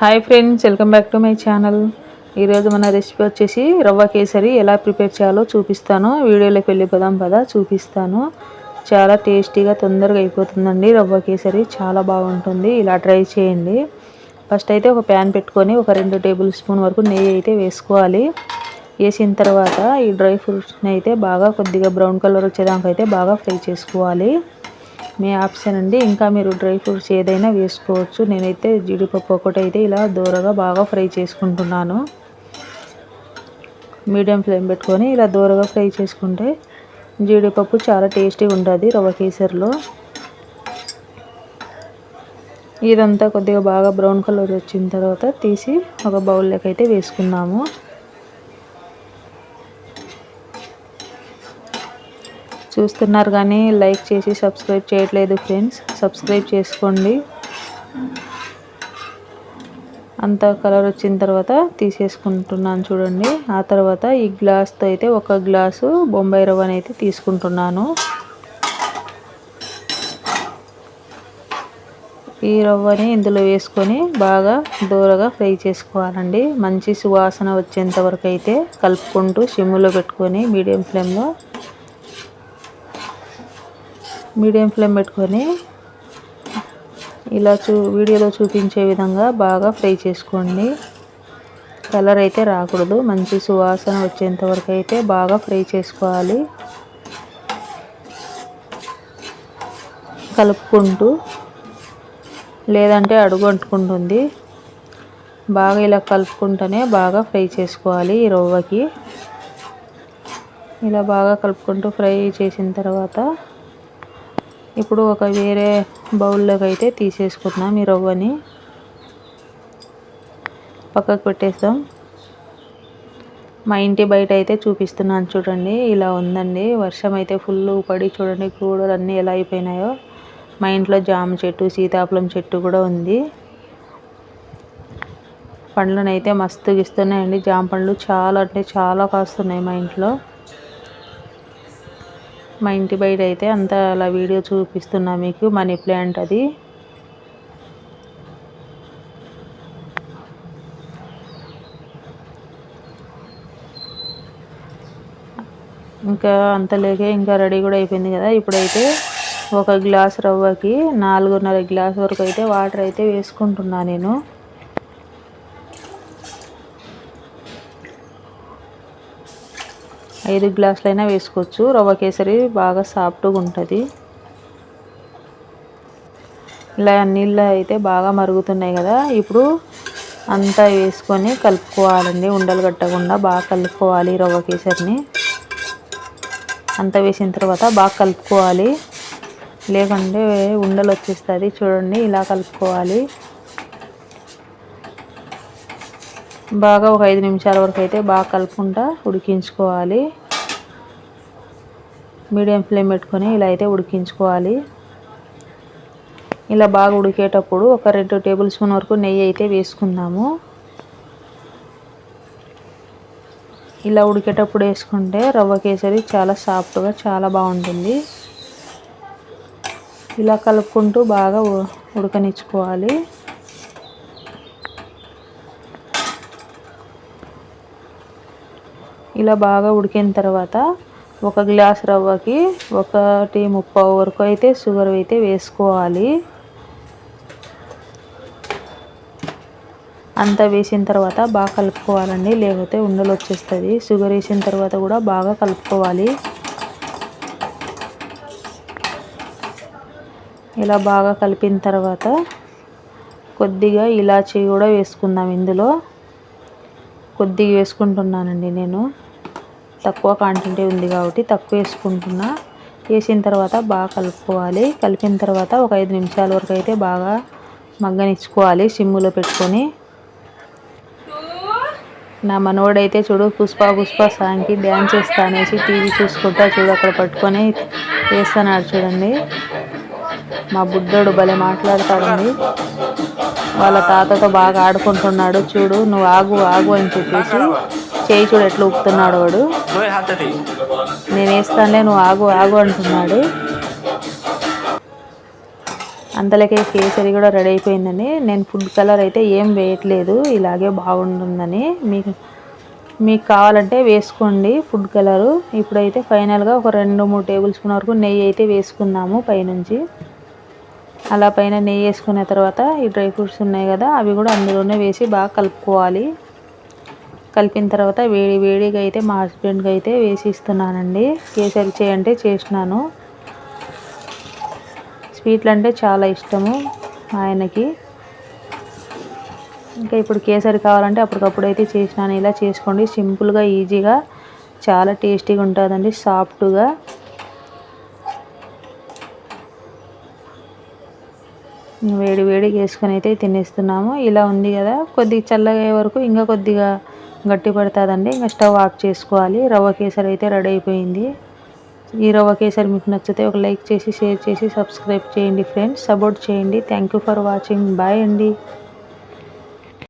Hi friends welcome back to my channel ఈరోజు మన recipe వచ్చేసి రవ్వ కేసరి ఎలా ప్రిపేర్ చేయాలో చూపిస్తాను. వీడియోలోకి వెళ్ళిపోదాం పదా చూపిస్తాను. చాలా టేస్టీగా తొందరగా అయిపోతుందండి రవ్వ కేసరి. చాలా బాగుంటుంది. ఇలా ట్రై చేయండి. ఫస్ట్ అయితే ఒక ప్యాన్ పెట్టుకొని ఒక రెండు టేబుల్ స్పూన్ వరకు నెయ్యి అయితే వేసుకోవాలి. వేసిన తర్వాత ఈ డ్రై ఫ్రూట్స్ని అయితే బాగా కొద్దిగా బ్రౌన్ కలర్ వచ్చేదానికైతే బాగా ఫ్రై చేసుకోవాలి. మీ ఆప్షన్ అండి. ఇంకా మీరు డ్రై ఫ్రూట్స్ ఏదైనా వేసుకోవచ్చు. నేనైతే జీడిపప్పు ఒకటి అయితే ఇలా దూరగా బాగా ఫ్రై చేసుకుంటున్నాను. మీడియం ఫ్లేమ్ పెట్టుకొని ఇలా దూరగా ఫ్రై చేసుకుంటే జీడిపప్పు చాలా టేస్టీగా ఉంటుంది రవ్వ కేసరిలో. ఇదంతా కొద్దిగా బాగా బ్రౌన్ కలర్ వచ్చిన తర్వాత తీసి ఒక బౌల్లోకి అయితే వేసుకున్నాము చూస్తున్నారు కానీ లైక్ చేసి సబ్స్క్రైబ్ చేయట్లేదు ఫ్రెండ్స్. సబ్స్క్రైబ్ చేసుకోండి. అంత కలర్ వచ్చిన తర్వాత తీసేసుకుంటున్నాను చూడండి. ఆ తర్వాత ఈ గ్లాస్తో అయితే ఒక గ్లాసు బొంబాయి రవ్వని అయితే తీసుకుంటున్నాను. ఈ రవ్వని ఇందులో వేసుకొని బాగా దూరగా ఫ్రై చేసుకోవాలండి. మంచి సువాసన వచ్చేంత వరకు అయితే కలుపుకుంటూ సిమ్లో పెట్టుకొని మీడియం ఫ్లేమ్లో మీడియం ఫ్లేమ్ పెట్టుకొని ఇలా చూ వీడియోలో చూపించే విధంగా బాగా ఫ్రై చేసుకోండి. కలర్ అయితే రాకూడదు. మంచి సువాసన వచ్చేంత వరకు అయితే బాగా ఫ్రై చేసుకోవాలి. కలుపుకుంటూ లేదంటే అడుగు అంటుకుంటుంది. బాగా ఇలా కలుపుకుంటూనే బాగా ఫ్రై చేసుకోవాలి ఈ రవ్వకి. ఇలా బాగా కలుపుకుంటూ ఫ్రై చేసిన తర్వాత ఇప్పుడు ఒక వేరే బౌల్లోకి అయితే తీసేసుకుందాం ఈ రవ్వని. పక్కకు పెట్టేస్తాం. మా ఇంటి బయట అయితే చూపిస్తున్నాను చూడండి ఇలా ఉందండి. వర్షం అయితే ఫుల్ పడి చూడండి కూడలు అన్నీ ఎలా అయిపోయినాయో. మా ఇంట్లో జామ చెట్టు సీతాఫలం చెట్టు కూడా ఉంది. పండ్లను అయితే మస్తు ఇస్తున్నాయండి జామ పండ్లు చాలా అంటే చాలా కాస్తున్నాయి మా ఇంట్లో. మా ఇంటి బయట అయితే అంతా అలా వీడియో చూపిస్తున్నా మీకు మనీ ప్లాంట్ అది. ఇంకా అంతలేకే ఇంకా రెడీ కూడా అయిపోయింది కదా. ఇప్పుడైతే ఒక గ్లాస్ రవ్వకి నాలుగున్నర గ్లాస్ వరకు అయితే వాటర్ అయితే వేసుకుంటున్నా నేను. ఐదు గ్లాసులైనా వేసుకోవచ్చు. రవ్వ కేసరి బాగా సాఫ్ట్గా ఉంటుంది. ఇలా నీళ్ళు అయితే బాగా మరుగుతున్నాయి కదా. ఇప్పుడు అంతా వేసుకొని కలుపుకోవాలండి. ఉండలు కట్టకుండా బాగా కలుపుకోవాలి రవ్వ కేసరిని. అంతా వేసిన తర్వాత బాగా కలుపుకోవాలి. లేకుంటే ఉండలు వచ్చేస్తుంది చూడండి ఇలా కలుపుకోవాలి. బాగా ఒక ఐదు నిమిషాల వరకు అయితే బాగా కలుపుకుంటా ఉడికించుకోవాలి. మీడియం ఫ్లేమ్ పెట్టుకొని ఇలా అయితే ఉడికించుకోవాలి. ఇలా బాగా ఉడికేటప్పుడు ఒక రెండు టేబుల్ స్పూన్ వరకు నెయ్యి అయితే వేసుకుందాము. ఇలా ఉడికేటప్పుడు వేసుకుంటే రవ్వ కేసరి చాలా సాఫ్ట్గా చాలా బాగుంటుంది. ఇలా కలుపుకుంటూ బాగా ఉడకనిచ్చుకోవాలి. ఇలా బాగా ఉడికిన తర్వాత ఒక గ్లాస్ రవ్వకి ఒకటి ముప్పై వరకు అయితే షుగర్ అయితే వేసుకోవాలి. అంతా వేసిన తర్వాత బాగా కలుపుకోవాలండి. లేకపోతే ఉండలు వచ్చేస్తుంది షుగర్ వేసిన తర్వాత కూడా బాగా కలుపుకోవాలి. ఇలా బాగా కలిపిన తర్వాత కొద్దిగా ఇలాచీ కూడా వేసుకుందాం ఇందులో. కొద్దిగా వేసుకుంటున్నానండి నేను. తక్కువ క్వాంటిటీ ఉంది కాబట్టి తక్కువ వేసుకుంటున్నా. వేసిన తర్వాత బాగా కలుపుకోవాలి. కలిపిన తర్వాత ఒక ఐదు నిమిషాల వరకు అయితే బాగా మగ్గనిచ్చుకోవాలి సిమ్ములో పెట్టుకొని. నా మనోడైతే చూడు పుష్ప పుష్ప సాంగ్కి డ్యాన్స్ చేస్తా అనేసి టీవీ చూసుకుంటా చూడు అక్కడ పట్టుకొని వేస్తున్నాడు చూడండి. మా బుద్ధుడు భలే మాట్లాడతాడండి. వాళ్ళ తాతతో బాగా ఆడుకుంటున్నాడు చూడు నువ్వు ఆగు ఆగు అని చెప్పేసి. చేయి చూడు ఎట్లా ఊపుతున్నాడు వాడు. నేను వేస్తానులే నువ్వు ఆగు ఆగు అంటున్నాడు. అంతలకే కేసరి కూడా రెడీ అయిపోయిందని. నేను ఫుడ్ కలర్ అయితే ఏం వేయట్లేదు ఇలాగే బాగుంటుందని. మీకు మీకు కావాలంటే వేసుకోండి ఫుడ్ కలరు. ఇప్పుడైతే ఫైనల్గా ఒక రెండు మూడు టేబుల్ స్పూన్ వరకు నెయ్యి అయితే వేసుకుందాము పైనుంచి. అలా పైన నెయ్యి వేసుకున్న తర్వాత ఈ డ్రై ఫ్రూట్స్ ఉన్నాయి కదా అవి కూడా అందులోనే వేసి బాగా కలుపుకోవాలి. కలిపిన తర్వాత వేడి వేడిగా అయితే మా హస్బెండ్కి అయితే వేసి ఇస్తున్నానండి. కేసరి చేయంటే చేసినాను. స్వీట్లు అంటే చాలా ఇష్టము ఆయనకి. ఇంకా ఇప్పుడు కేసరి కావాలంటే అప్పటికప్పుడు అయితే చేసినాను. ఇలా చేసుకోండి. సింపుల్గా ఈజీగా చాలా టేస్టీగా ఉంటుందండి. సాఫ్ట్గా వేడి వేడిగా వేసుకొని అయితే తినేస్తున్నాము. ఇలా ఉంది కదా. కొద్దిగా చల్లగా అయ్యే వరకు ఇంకా కొద్దిగా గట్టి పడుతుందండి ఇంకా స్టవ్ ఆఫ్ చేసుకోవాలి. రవ్వ కేసరి అయితే రెడీ అయిపోయింది. ఈ రవ్వ కేసరి మీకు నచ్చితే ఒక లైక్ చేసి షేర్ చేసి సబ్స్క్రైబ్ చేయండి ఫ్రెండ్స్. సపోర్ట్ చేయండి. Thank you for watching. Bye అండి.